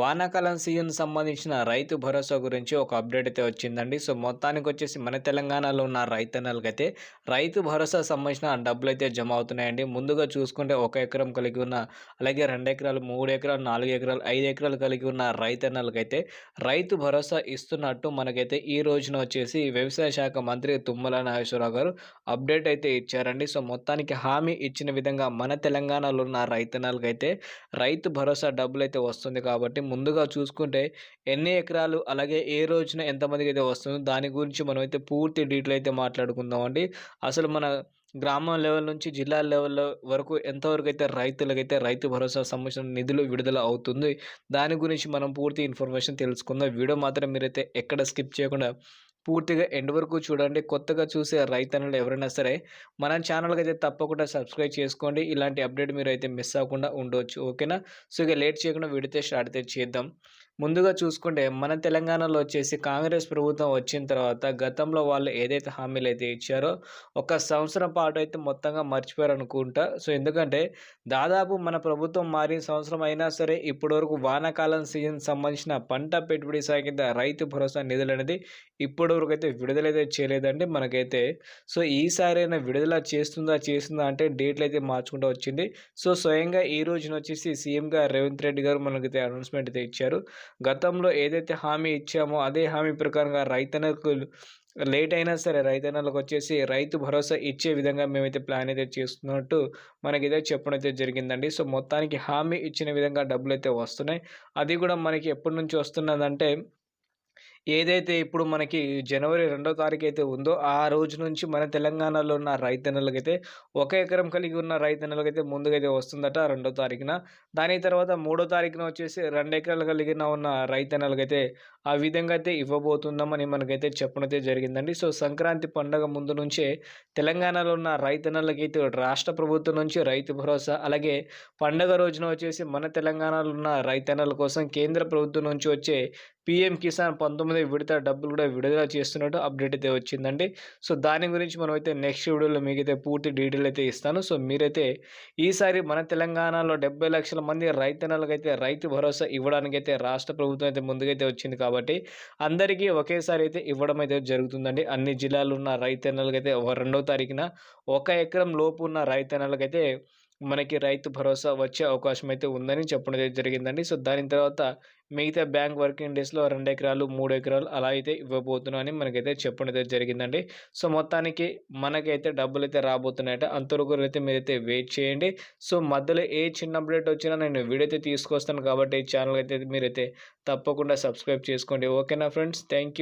వానాకాలం సీజన్ సంబంధించిన రైతు భరోసా గురించి ఒక అప్డేట్ అయితే వచ్చిందండి. సో మొత్తానికి వచ్చేసి మన తెలంగాణలో ఉన్న రైతన్నలకి అయితే రైతు భరోసా సంబంధించిన డబ్బులు అయితే జమ అవుతున్నాయండి. ముందుగా చూసుకుంటే ఒక ఎకరం కలిగి ఉన్న అలాగే రెండు ఎకరాలు మూడు ఎకరాలు నాలుగు ఎకరాలు ఐదు ఎకరాలు కలిగి ఉన్న రైతన్నలకైతే రైతు భరోసా ఇస్తున్నట్టు మనకైతే ఈ రోజున వచ్చేసి వ్యవసాయ శాఖ మంత్రి తుమ్మల నాగేశ్వరరావు గారు అప్డేట్ అయితే ఇచ్చారండి. సో మొత్తానికి హామీ ఇచ్చిన విధంగా మన తెలంగాణలో ఉన్న రైతన్నలకైతే రైతు భరోసా డబ్బులు అయితే వస్తుంది కాబట్టి ముందుగా చూసుకుంటే ఎన్ని ఎకరాలు అలాగే ఏ రోజున ఎంతమందికి అయితే వస్తుందో దాని గురించి మనం అయితే పూర్తి డీటెయిల్ అయితే మాట్లాడుకుందాం అండి అసలు మన గ్రామం లెవెల్ నుంచి జిల్లా లెవెల్ వరకు ఎంతవరకు అయితే రైతులకైతే రైతు భరోసా సంబంధించిన నిధులు విడుదల అవుతుంది దాని గురించి మనం పూర్తి ఇన్ఫర్మేషన్ తెలుసుకుందాం. వీడియో మాత్రం మీరైతే ఎక్కడ స్కిప్ చేయకుండా పూర్తిగా ఎండ్ వరకు చూడండి. కొత్తగా చూసే రైతన్నులు ఎవరైనా సరే మన ఛానల్కి అయితే తప్పకుండా సబ్స్క్రైబ్ చేసుకోండి. ఇలాంటి అప్డేట్ మీరు అయితే మిస్ అవ్వకుండా ఉండవచ్చు ఓకేనా? సో ఇక లేట్ చేయకుండా విడితే స్టార్ట్ అయితే చేద్దాం. ముందుగా చూసుకుంటే మన తెలంగాణలో వచ్చేసి కాంగ్రెస్ ప్రభుత్వం వచ్చిన తర్వాత గతంలో వాళ్ళు ఏదైతే హామీలు అయితే ఇచ్చారో ఒక సంవత్సరం పాటు అయితే మొత్తంగా మర్చిపోయారు అనుకుంటా. సో ఎందుకంటే దాదాపు మన ప్రభుత్వం మారిన సంవత్సరం అయినా సరే ఇప్పటివరకు వానాకాలం సీజన్ సంబంధించిన పంట పెట్టుబడి సాగింద రైతు భరోసా నిధులు అనేది ఇప్పటివరకు అయితే విడుదలైతే చేయలేదండి మనకైతే. సో ఈసారైనా విడుదల చేస్తుందా చేస్తుందా అంటే డేట్లు అయితే మార్చుకుంటూ వచ్చింది. సో స్వయంగా ఈ రోజున వచ్చేసి సీఎంగా రేవంత్ రెడ్డి గారు మనకైతే అనౌన్స్మెంట్ అయితే ఇచ్చారు. గతంలో ఏదైతే హామీ ఇచ్చామో అదే హామీ ప్రకారంగా రైతన్నకు లేట్ అయినా సరే రైతన్నలకు వచ్చేసి రైతు భరోసా ఇచ్చే విధంగా మేమైతే ప్లాన్ అయితే చేస్తున్నట్టు మనకైతే చెప్పడం అయితే జరిగిందండి. సో మొత్తానికి హామీ ఇచ్చిన విధంగా డబ్బులు అయితే వస్తున్నాయి. అది కూడా మనకి ఎప్పటి నుంచి వస్తున్నదంటే ఏదైతే ఇప్పుడు మనకి జనవరి రెండో తారీఖు అయితే ఉందో ఆ రోజు నుంచి మన తెలంగాణలో ఉన్న రైతన్నలకైతే ఒక ఎకరం కలిగి ఉన్న రైతన్నలకైతే ముందుగైతే వస్తుందట రెండో తారీఖున. దాని తర్వాత మూడో తారీఖున వచ్చేసి రెండు ఎకరాలు కలిగిన ఉన్న రైతన్నలకైతే ఆ విధంగా అయితే ఇవ్వబోతుందామని మనకైతే చెప్పడం అయితే జరిగిందండి. సో సంక్రాంతి పండుగ ముందు నుంచే తెలంగాణలో ఉన్న రైతన్నలకైతే రాష్ట్ర ప్రభుత్వం నుంచి రైతు భరోసా అలాగే పండుగ రోజున వచ్చేసి మన తెలంగాణలో ఉన్న రైతన్నల కోసం కేంద్ర ప్రభుత్వం నుంచి వచ్చే పిఎం కిసాన్ పంతొమ్మిది విడత డబ్బులు కూడా విడుదల చేస్తున్నట్టు అప్డేట్ అయితే వచ్చిందండి. సో దాని గురించి మనం అయితే నెక్స్ట్ వీడియోలో మీకైతే పూర్తి డీటెయిల్ అయితే ఇస్తాను. సో మీరైతే ఈసారి మన తెలంగాణలో డెబ్బై లక్షల మంది రైతన్నలకైతే రైతు భరోసా ఇవ్వడానికి అయితే రాష్ట్ర ప్రభుత్వం అయితే ముందుకైతే వచ్చింది కాబట్టి అందరికీ ఒకేసారి అయితే ఇవ్వడం అయితే జరుగుతుందండి. అన్ని జిల్లాలు ఉన్న రైతన్నలకైతే రెండవ తారీఖున ఒక ఎకరం లోపు ఉన్న రైతన్నలకైతే మనకి రైతు భరోసా వచ్చే అవకాశం అయితే ఉందని చెప్పడం జరిగిందండి. సో దాని తర్వాత మిగతా బ్యాంక్ వర్కింగ్ డేస్లో రెండు ఎకరాలు మూడు ఎకరాలు అలా అయితే ఇవ్వబోతున్నామని మనకైతే చెప్పడం జరిగిందండి. సో మొత్తానికి మనకైతే డబ్బులు అయితే రాబోతున్నాయట. అంతవరకు అయితే మీరైతే వెయిట్ చేయండి. సో మధ్యలో ఏ చిన్న అప్డేట్ వచ్చినా నేను వీడియో అయితే తీసుకొస్తాను కాబట్టి ఈ ఛానల్ అయితే మీరైతే తప్పకుండా సబ్స్క్రైబ్ చేసుకోండి. ఓకేనా ఫ్రెండ్స్? థ్యాంక్